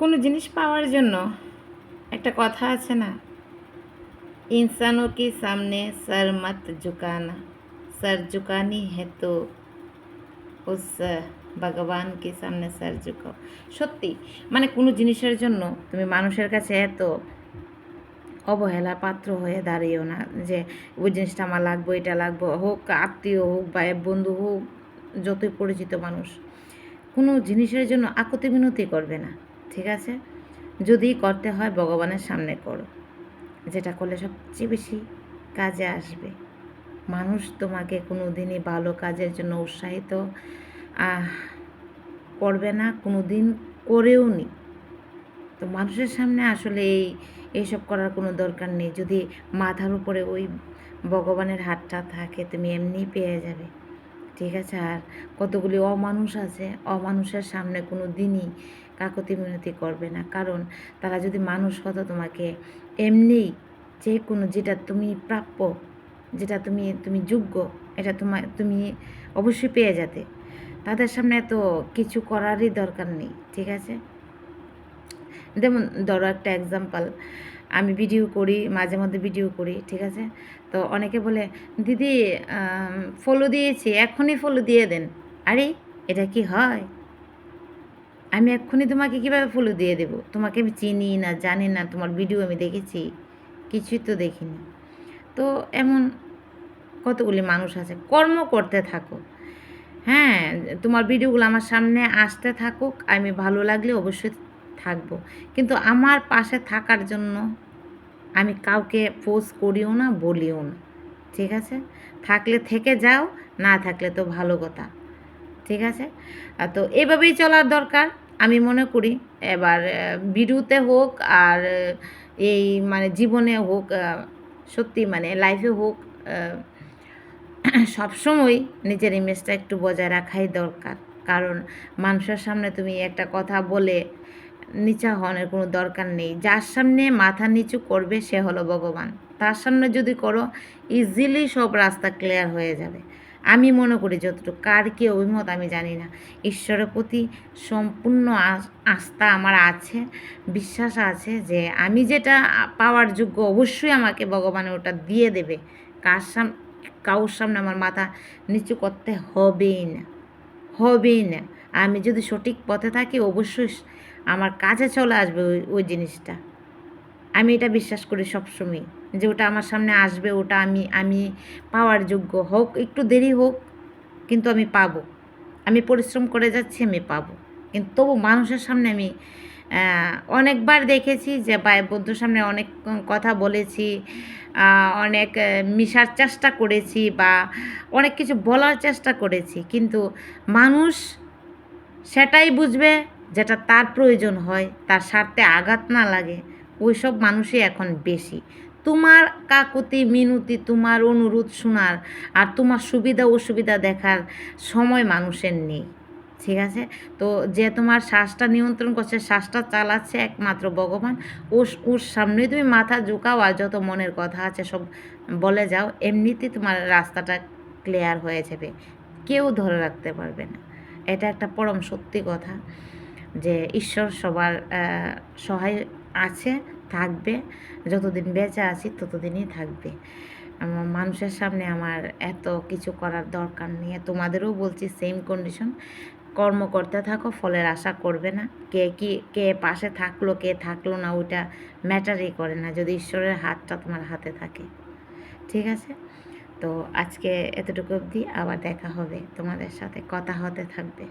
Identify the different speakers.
Speaker 1: কোনো জিনিস পাওয়ার জন্য একটা কথা আছে না इंसानों के सामने सर मत झुकाना सर झुकानी है तो উস ভগবানকে সামনে স্যার ঝুঁকাও সত্যি মানে কোনো জিনিসের জন্য তুমি মানুষের কাছে এত অবহেলা পাত্র হয়ে দাঁড়িয়েও না যে ওই জিনিসটা আমার লাগবে এটা লাগবে হোক আত্মীয় হোক বা বন্ধু হোক যতই পরিচিত মানুষ কোনো জিনিসের জন্য আকুতি মিনতি করবে না ঠিক আছে? যদি করতে হয় ভগবানের সামনে করো। যেটা করলে সবচেয়ে বেশি কাজে আসবে। মানুষ তোমাকে কোনো দিনই ভালো কাজের জন্য উৎসাহিত করবে না কোনো দিন করেও নি। তো মানুষের সামনে আসলে এই, এইসব করার কোনো দরকার নেই। যদি মাথার উপরে ওই ভগবানের হাতটা থাকে, তুমি এমনিই পেয়ে যাবে। ঠিক আছে? আর কতগুলি অমানুষ আছে? অমানুষের সামনে কোনো দিনই কাকতি মিনতি করবে না। কারণ তারা যদি মানুষ হতো তোমাকে, এমনিই যে কোনো যেটা তুমি প্রাপ্য, যেটা তুমি তুমি যোগ্য, এটা তোমার তুমি অবশ্যই পেয়ে যেতে। তাদের সামনে এত কিছু করারই দরকার নেই, ঠিক আছে? যেমন ধরো একটা এক্সাম্পল আমি ভিডিও করি, মাঝে মধ্যে ভিডিও করি, ঠিক আছে? তো অনেকে বলে, দিদি ফলো দিয়েছি, এখনই ফলো দিয়ে দেন। আরে, এটা কি হয়? আমি এক্ষুনি তোমাকে কীভাবে ফলো দিয়ে দেবো? তোমাকে আমি চিনি না, জানি না, তোমার ভিডিও আমি দেখেছি, কিছুই তো দেখিনি। তো এমন কতগুলি মানুষ আছে, কর্ম করতে থাকো। হ্যাঁ তোমার ভিডিওগুলো আমার সামনে আসতে থাকুক, আমি ভালো লাগলে অবশ্যই থাকব। কিন্তু আমার পাশে থাকার জন্য আমি কাউকে পোস্ট করিও না, বলিও না। ঠিক আছে? থাকলে থেকে যাও, না থাকলে তো ভালো কথা। ঠিক আছে? তো এভাবেই চলার দরকার। আমি মনে করি এবার ভিডিওতে হোক আর এই মানে জীবনে হোক সত্যি মানে লাইফে হোক সবসময় নিজের ইমেজটা একটু বজায় রাখাই দরকার। কারণ মানুষের সামনে তুমি একটা কথা বলে নিচা হওয়ার কোনো দরকার নেই। যার সামনে মাথা নিচু করবে সে হলো ভগবান। তার সামনে যদি করো ইজিলি সব রাস্তা ক্লিয়ার হয়ে যাবে। আমি মনে করি যতটুকু, কার কি অভিমত আমি জানি না। ঈশ্বরের প্রতি সম্পূর্ণ আস- আস্থা আমার আছে, বিশ্বাস আছে যে আমি যেটা পাওয়ার যোগ্য অবশ্যই আমাকে ভগবান ওটা দিয়ে দেবে। কার সাম কারোর সামনে আমার মাথা নিচু করতে হবেই না হবেই না। আমি যদি সঠিক পথে থাকি অবশ্যই আমার কাছে চলে আসবে ওই ওই জিনিসটা। আমি এটা বিশ্বাস করি সবসময় যে ওটা আমার সামনে আসবে, ওটা আমি আমি পাওয়ার যোগ্য হোক, একটু দেরি হোক, কিন্তু আমি পাবো। আমি পরিশ্রম করে যাচ্ছি, আমি পাবো। কিন্তু তবু মানুষের সামনে আমি অনেকবার দেখেছি যে ভাই বন্ধুর সামনে অনেক কথা বলেছি অনেক মিশার চেষ্টা করেছি বা অনেক কিছু বলার চেষ্টা করেছি। কিন্তু মানুষ সেটাই বুঝবে যেটা তার প্রয়োজন হয়, তার স্বার্থে আঘাত না লাগে। ওইসব মানুষই এখন বেশি। তোমার কাকুতি, মিনতি, তোমার অনুরোধ শোনার আর তোমার সুবিধা, অসুবিধা দেখার সময় মানুষের নেই, ঠিক আছে? তো যে তোমার শ্বাসটা নিয়ন্ত্রণ করছে, শ্বাসটা চালাচ্ছে একমাত্র ভগবান, ওর ওর সামনেই তুমি মাথা ঝুঁকাও আর যত মনের কথা আছে সব বলে যাও, এমনিতেই তোমার রাস্তাটা ক্লিয়ার হয়ে যাবে। কেউ ধরে রাখতে পারবে না। এটা একটা পরম সত্যি কথা যে ঈশ্বর সবার সহায় আছে। থাকবে, যতদিন বেঁচে আছি ততদিনই থাকবে। মানুষের সামনে আমার এত কিছু করার দরকার নেই, তোমাদেরও বলছি সেম কন্ডিশন কর্ম করতে থাকো, ফলের আশা করবে না। কে কি, কে পাশে থাকল, কে থাকল না, ওইটা ম্যাটারই করে না, যদি ঈশ্বরের হাতটা তোমার হাতে থাকে। ঠিক আছে? তো আজকে এতটুকু অবধি, আবার দেখা হবে তোমাদের সাথে, কথা হতে থাকবে।